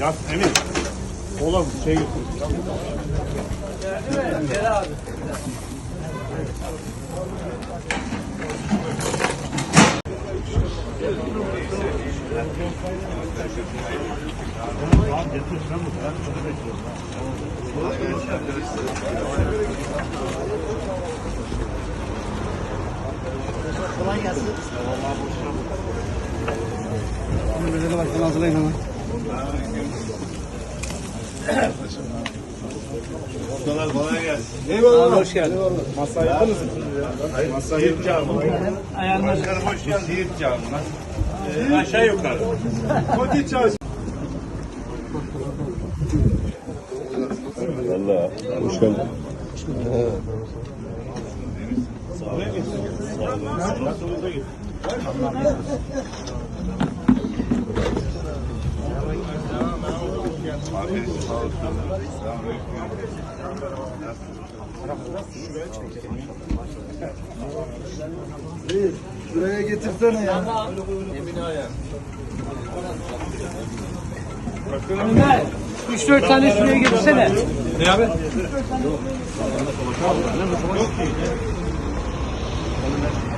Ya Emin. Oğlum şey götür. Geldi mi? Gel abi. Getir sen bu. Ben bekliyorum. Şunu bekliyorum. Belediye başkanı hazırlayın hemen. Ustalar kolay gelsin. Eyvallah. Hoş geldin. Masayı yapar mısın? Masa Siirt camı. Ayağınlar. Başkanım hoş geldin. Siirt camı. Ee, aşağı yukarı. Kotik çarşı. Valla hoş geldin. Nasılınıza git. Buraya getirsene ya. Ömer, 3-4 tane şuraya getirsene. Ne abi? Thank you.